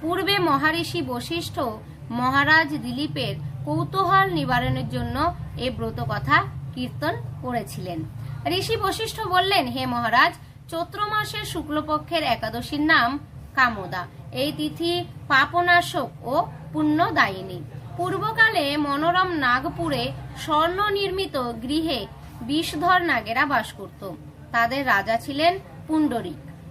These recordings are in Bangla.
পূর্বে মহারিষি বশিষ্ঠ মহারাজ দিলীপের কৌতূহল নিবারণের জন্য এ ব্রত কথা কীর্তন করেছিলেন। ঋষি বশিষ্ঠ বললেন, হে মহারাজ চৈত্র মাসের শুক্লপক্ষের একাদশীর নাম কামদা। এই তিথি পাপনাশক ও পুণ্যদায়িনী। পূর্বকালে মনোরম নাগপুরে স্বর্ণ নির্মিত গৃহে বিষধর নাগেরা বাস করত। তাদের রাজা ছিলেন পুণ্ডরিক।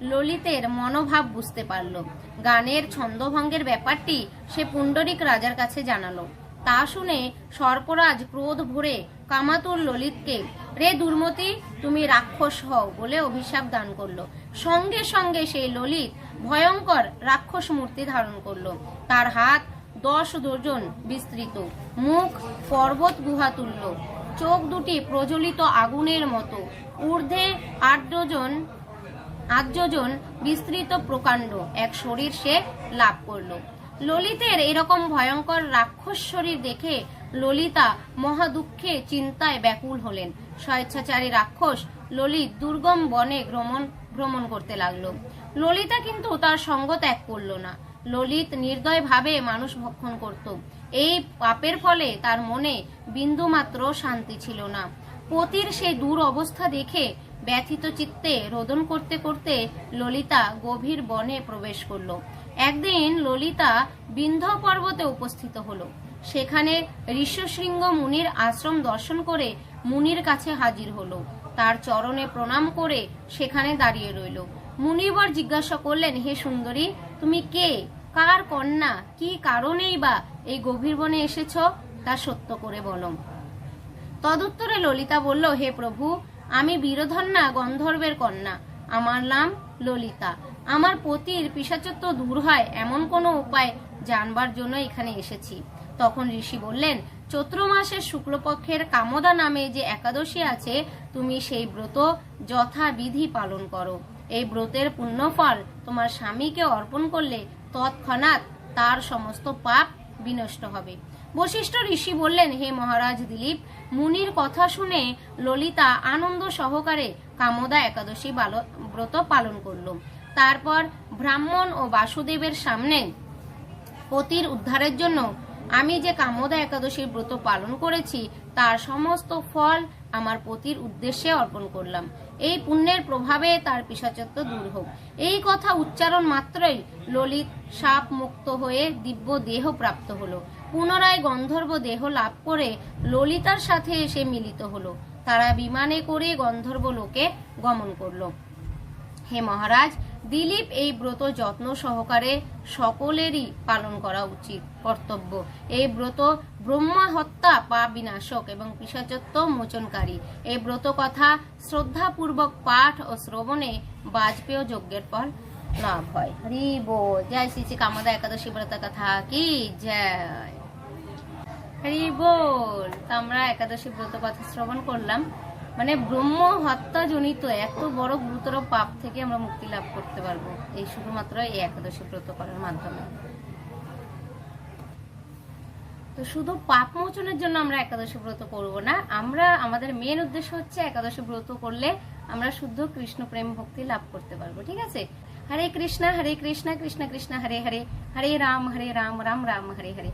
ললিতের মনোভাব বুঝতে পারল। গানের ছন্দভঙ্গের ব্যাপারটি সে পুণ্ডরিক রাজার কাছে জানালো। তা শুনে সর্পরাজ ক্রোধ ভরে কামাতুর ললিতকে, রে দুর্মতি, তুমি রাক্ষস হও বলে অভিশাপ দান করল। সঙ্গে সঙ্গে সেই ললিত ভয়ঙ্কর রাক্ষস মূর্তি ধারণ করল। তার হাত দশ ডজন বিস্তৃত। মুখ পর্বত গুহা তুল্য চোখ দুটি প্রজ্বলিত আগুনের মতো। ঊর্ধ্বে আট ডজন আট বিস্তৃত প্রকাণ্ড, এক শরীর সে লাভ করল। ললিতের এরকম ভয়ঙ্কর রাক্ষস শরীর দেখে ললিতা মহা দুঃখে চিন্তায় ব্যাকুল হলেন। স্বেচ্ছাচারী রাক্ষস ললিত দুর্গম বনে ভ্রমণ ভ্রমণ করতে লাগল। ললিতা কিন্তু তার সঙ্গ ত্যাগ করল না। ললিত নির্দয় ভাবে মানুষ ভক্ষণ করত। এই পাপের ফলে তার মনে বিন্দুমাত্র শান্তি ছিল না। পতির সেই দূর অবস্থা দেখে ব্যথিত চিত্তে রোদন করতে করতে ললিতা গভীর বনে প্রবেশ করল। একদিন ললিতা বিন্ধ্য পর্বতে উপস্থিত হলো। সেখানে ঋষ্যশৃঙ্গ মুনির আশ্রম দর্শন করে মুনির কাছে হাজির হলো। তার চরণে প্রণাম করে সেখানে দাঁড়িয়ে রইল। মুনিবর জিজ্ঞাসা করলেন, হে সুন্দরী, তুমি কে? কার কন্যা? কি কারণেই বা এই গভীর বনে এসেছ? তা সত্য করে বলো। তদুত্তরে ললিতা বলল, হে প্রভু আমি বীরধন্যা গন্ধর্বের কন্যা। আমার নাম ললিতা। আমার পতির পিসাচত্ব দূর হয় এমন কোনো উপায় জানবার জন্য এখানে এসেছি। তখন ঋষি বললেন, চৈত্র মাসের শুক্লপক্ষের কামদা নামে যে একাদশী আছে, তুমি সেই ব্রত যথাবিধি পালন করো। এই ব্রতের পুণ্যফল তোমার স্বামীকে অর্পণ করলে তৎক্ষণাৎ তার সমস্ত পাপ বিনষ্ট হবে। বশিষ্ঠ ঋষি বললেন, হে মহারাজ দিলীপ, মুনির কথা শুনে ললিতা আনন্দ সহকারে কামদা একাদশী ব্রত পালন করল। তারপর ব্রাহ্মণ ও বাসুদেবের সামনে পতির উদ্ধারের জন্য আমি যে কামদা একাদশীর ব্রত পালন করেছি, তার সমস্ত ফল আমার পতির উদ্দেশ্যে অর্পণ করলাম। এই পুণ্যের প্রভাবে তার পিসাচত্ব দূর হোক। এই কথা উচ্চারণ মাত্রই ললিত সাপ মুক্ত হয়ে দিব্য দেহ প্রাপ্ত হলো। পুনরায় গন্ধর্ব দেহ লাভ করে ললিতার সাথে এসে মিলিত হলো। তারা বিমানে করে গন্ধর্ব লোকে গমন করল। হে মহারাজ, দিলীপ এই ব্রত যত্ন সহকারে সকলেরই পালন করা উচিত, কর্তব্য। এই ব্রত ব্রহ্মা হত্যা পাপ বিনাশক এবং পিসাচত্ব মোচনকারী। এই ব্রত কথা শ্রদ্ধাপূর্বক পাঠ ও শ্রবণে বাজপেয় যজ্ঞের ফল লাভ হয়। হরি বল। জয় শ্রী শ্রী কামদা একাদশী ব্রত কথা কি? জয়। হরি বল আমরা একাদশী ব্রত কথা শ্রবণ করলাম। মানে ব্রহ্ম হত্যা জনিত এত বড় গুরুতর পাপ থেকে আমরা মুক্তি লাভ করতে পারব। এই শুধুমাত্র এই একাদশী ব্রত করার মাধ্যমে। তো শুধু পাপ মোচনের জন্য আমরা একাদশী ব্রত করব না। আমরা, আমাদের মেন উদ্দেশ্য হচ্ছে একাদশী ব্রত করলে আমরা শুদ্ধ কৃষ্ণ প্রেম ভক্তি লাভ করতে পারব, ঠিক আছে? হরে কৃষ্ণা হরে কৃষ্ণা, কৃষ্ণ কৃষ্ণ, হরে হরে। হরে রাম হরে রাম রাম রাম, হরে হরে।